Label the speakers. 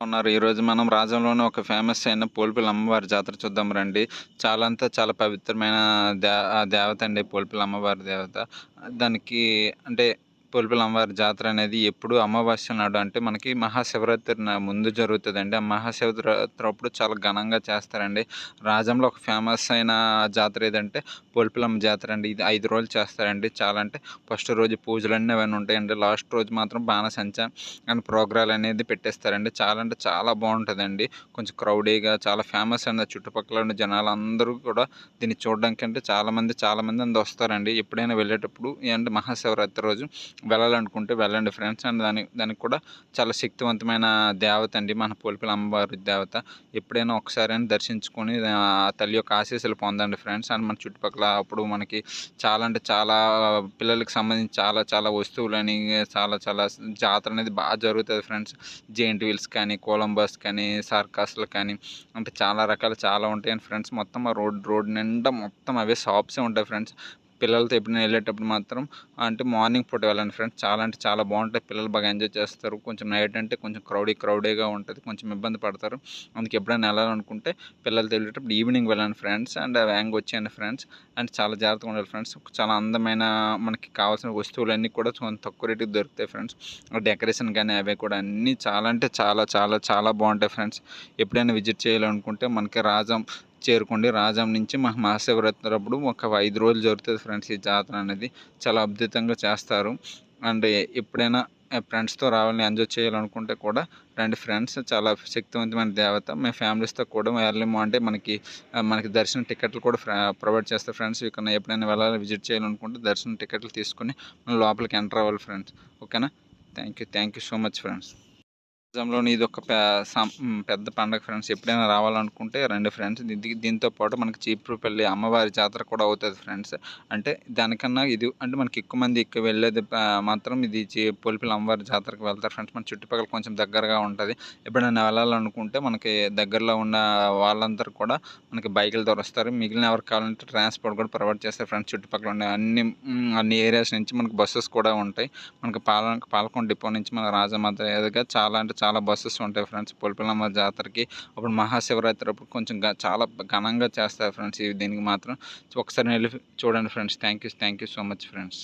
Speaker 1: ఉన్నారు. ఈరోజు మనం రాజంలోని ఒక ఫేమస్ అయిన పోల్పిల్ అమ్మవారి జాతర చూద్దాం రండి. చాలా అంతా చాలా పవిత్రమైన దే దేవత అండి పోల్పిల్ అమ్మవారి దేవత. దానికి అంటే పోల్పిల్ అమ్మవారి జాతర అనేది ఎప్పుడు అమావాస్య నాడు అంటే మనకి మహాశివరాత్రి ముందు జరుగుతుందండి. ఆ మహాశివరాత్రి అప్పుడు చాలా ఘనంగా చేస్తారండి. రాజంలో ఒక ఫేమస్ అయిన జాతర ఏదంటే పోల్పిలమ్మ జాతర అండి. ఇది ఐదు రోజులు చేస్తారండి. చాలా అంటే ఫస్ట్ రోజు పూజలన్నీ అవన్నీ ఉంటాయండి. లాస్ట్ రోజు మాత్రం బాణసంచ అండ్ ప్రోగ్రాలు అనేది పెట్టేస్తారండి. చాలా అంటే చాలా బాగుంటుందండి. కొంచెం క్రౌడీగా చాలా ఫేమస్ అండి ఆ చుట్టుపక్కల ఉన్న జనాలు అందరూ కూడా దీన్ని చూడడానికి అంటే చాలామంది చాలామంది అందరు వస్తారండి. ఎప్పుడైనా వెళ్ళేటప్పుడు అంటే మహాశివరాత్రి రోజు వెళ్ళాలనుకుంటే వెళ్ళండి ఫ్రెండ్స్. అండ్ దాని దానికి కూడా చాలా శక్తివంతమైన దేవత అండి. మన పోలిపిల అమ్మవారి దేవత. ఎప్పుడైనా ఒకసారి అని దర్శించుకొని తల్లి యొక్క ఆశీస్సులు పొందండి ఫ్రెండ్స్. అండ్ మన చుట్టుపక్కల అప్పుడు మనకి చాలా అంటే చాలా పిల్లలకి సంబంధించి చాలా చాలా వస్తువులని చాలా చాలా జాతర అనేది బాగా జరుగుతుంది ఫ్రెండ్స్. జెయింట్ వీల్స్ కానీ కొలంబస్ కానీ సర్కస్లు కానీ అంటే చాలా రకాలు చాలా ఉంటాయి ఫ్రెండ్స్. మొత్తం ఆ రోడ్ రోడ్ నిండా మొత్తం అవే షాప్సే ఉంటాయి ఫ్రెండ్స్. పిల్లలతో ఎప్పుడైనా వెళ్ళేటప్పుడు మాత్రం అంటే మార్నింగ్ పూట వెళ్ళండి ఫ్రెండ్స్. చాలా అంటే చాలా బాగుంటాయి. పిల్లలు బాగా ఎంజాయ్ చేస్తారు. కొంచెం నైట్ అంటే కొంచెం క్రౌడీ క్రౌడీగా ఉంటుంది. కొంచెం ఇబ్బంది పడతారు. అందుకే ఎప్పుడైనా వెళ్ళాలనుకుంటే పిల్లలతో వెళ్ళేటప్పుడు ఈవినింగ్ వెళ్ళండి ఫ్రెండ్స్. అండ్ వ్యాంగ్ వచ్చేయండి ఫ్రెండ్స్. అండ్ చాలా జాగ్రత్తగా ఉండాలి ఫ్రెండ్స్. చాలా అందమైన మనకి కావాల్సిన వస్తువులన్నీ కూడా కొంచెం తక్కువ రేటుకి దొరుకుతాయి ఫ్రెండ్స్. డెకరేషన్ కానీ అవి కూడా అన్నీ చాలా అంటే చాలా చాలా చాలా బాగుంటాయి ఫ్రెండ్స్. ఎప్పుడైనా విజిట్ చేయాలనుకుంటే మనకి రాజం చేరుకోండి. రాజం నుంచి మా మహాశివరాత్రి అప్పుడు ఒక ఐదు రోజులు జరుగుతుంది ఫ్రెండ్స్ ఈ జాతర అనేది. చాలా అద్భుతంగా చేస్తారు. అండ్ ఎప్పుడైనా ఫ్రెండ్స్తో రావాలని ఎంజాయ్ చేయాలనుకుంటే కూడా రండి ఫ్రెండ్స్. చాలా శక్తివంతమైన దేవత. మేము ఫ్యామిలీస్తో కూడా ఎర్లీ అంటే మనకి మనకి దర్శనం టికెట్లు కూడా ప్రొవైడ్ చేస్తారు ఫ్రెండ్స్. ఇక్కడ ఎప్పుడైనా వెళ్ళాలి విజిట్ చేయాలనుకుంటే దర్శనం టికెట్లు తీసుకుని మనం లోపలికి ఎంటర్ అవ్వాలి ఫ్రెండ్స్. ఓకేనా? Thank you thank you so much friends. రాజ్యంలోని ఇది ఒక పెద్ద పండగ ఫ్రెండ్స్. ఎప్పుడైనా రావాలనుకుంటే రండి ఫ్రెండ్స్. దీంతో పాటు మనకి చీపురుపల్లి అమ్మవారి జాతర కూడా అవుతుంది ఫ్రెండ్స్. అంటే దానికన్నా ఇది అంటే మనకి ఎక్కువ మంది ఎక్కువ వెళ్ళేది మాత్రం ఇది పొలిపిల్లి అమ్మవారి జాతరకు వెళ్తారు ఫ్రెండ్స్. మన చుట్టుపక్కల కొంచెం దగ్గరగా ఉంటుంది. ఎప్పుడైనా వెళ్ళాలనుకుంటే మనకి దగ్గరలో ఉన్న వాళ్ళందరూ కూడా మనకి బైకులు దొరుకుతారు మిగిలిన ఎవరికి కావాలంటే ట్రాన్స్పోర్ట్ కూడా ప్రొవైడ్ చేస్తారు ఫ్రెండ్స్ చుట్టుపక్కల ఉండే అన్ని అన్ని ఏరియాస్ నుంచి మనకి బస్సెస్ కూడా ఉంటాయి. మనకి పాల పాలకొండ డిపో నుంచి మన రాజమాత ఎదుగా చాలా అంటే చాలా బస్సెస్ ఉంటాయి ఫ్రెండ్స్. పొలిపిల్లమ్మ జాతరకి అప్పుడు మహాశివరాత్రి అప్పుడు కొంచెం చాలా ఘనంగా చేస్తారు ఫ్రెండ్స్. దీనికి మాత్రం ఒకసారి వెళ్ళి చూడండి friends. Thank you thank you so much friends.